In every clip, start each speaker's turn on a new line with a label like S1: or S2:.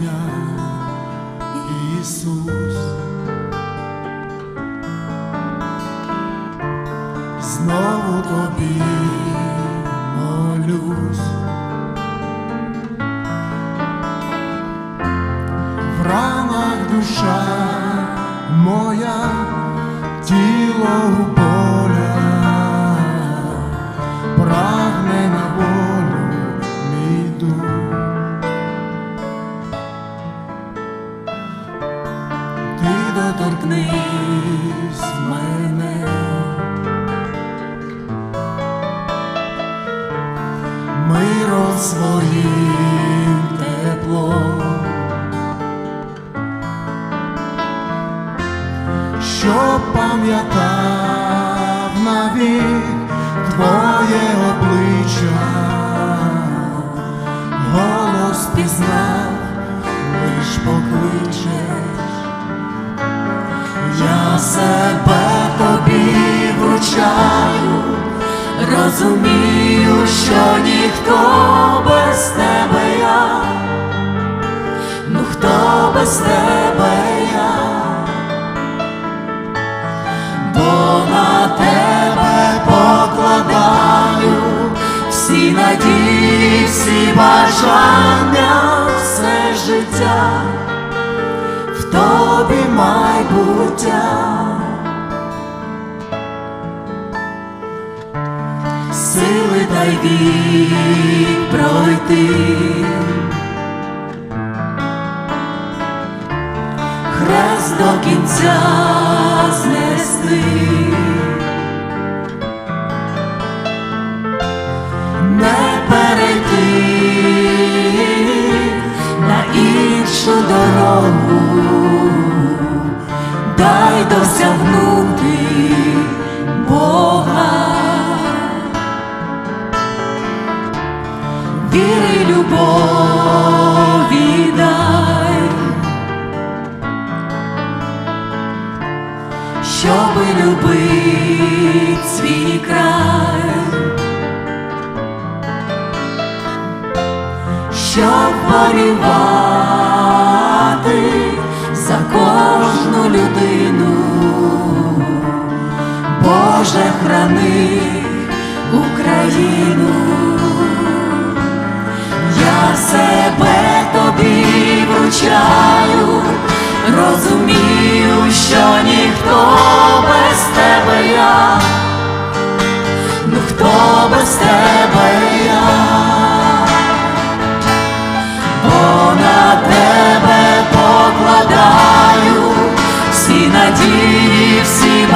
S1: дня, Ісус. Знову тобі молюсь. В ранах душа моя, тіло Ти доторкнись мене, миром своїм теплом. Щоб пам'ятав навік твоє обличчя, голос пізнав, лиш покличеш, я себе тобі вручаю, розумію, що ніхто без тебе я, ну хто без тебе я? Бо на тебе покладаю всі надії, всі бажання, Сили дай вік пройти, хрест до кінця знести, не перейти на іншу дорогу, дай щоби любить свій край, щоб борювати за кожну людину, Боже храни Україну. Я себе тобі вручаю, розумію, що ніхто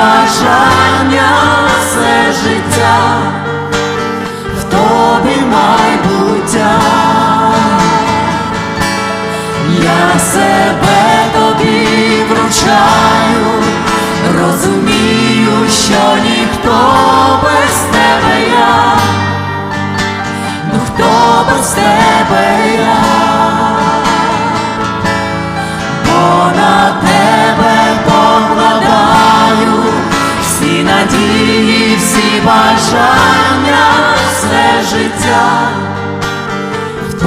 S1: бажання, все життя. В тобі майбуття. Я себе тобі вручаю, розумію, що ніхто без тебе я, ну хто без тебе я, бажання, все життя. В